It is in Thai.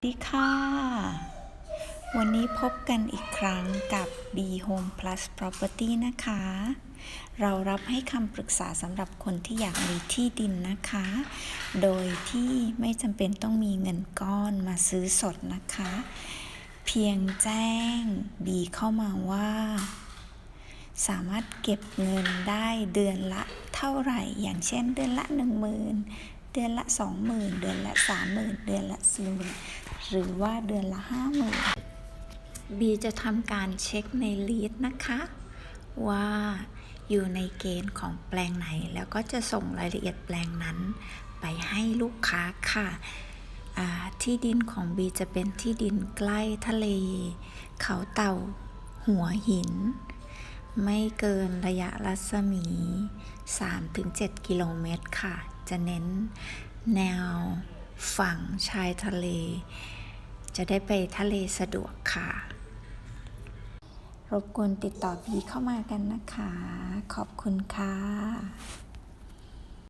สวัสดีค่ะ วันนี้พบกันอีกครั้งกับ B Home Plus Property นะคะ เรารับให้คำปรึกษาสำหรับคนที่อยากมีที่ดินนะคะ โดยที่ไม่จำเป็นต้องมีเงินก้อนมาซื้อสดนะคะ เพียงแจ้ง B เข้ามาว่า สามารถเก็บเงินได้เดือนละเท่าไหร่ อย่างเช่นเดือนละ 10,000 เดือนละ 20,000 เดือนละ 30,000 เดือนละ40,000หรือว่าเดือนละ 50,000บีจะทำการเช็คในลีดนะคะ ว่าอยู่ในเกณฑ์ของแปลงไหน แล้วก็จะส่งรายละเอียดแปลงนั้นไปให้ลูกค้าค่ะที่ดินของบีจะเป็นที่ดินใกล้ทะเล เขาเต่า หัวหิน ไม่เกินระยะรัศมี 3-7 กิโลเมตรค่ะ จะเน้นแนวฝั่งชายทะเล จะได้ไปทะเลสะดวกค่ะ รบกวนติดต่อบีเข้ามากันนะคะ ขอบคุณค่ะ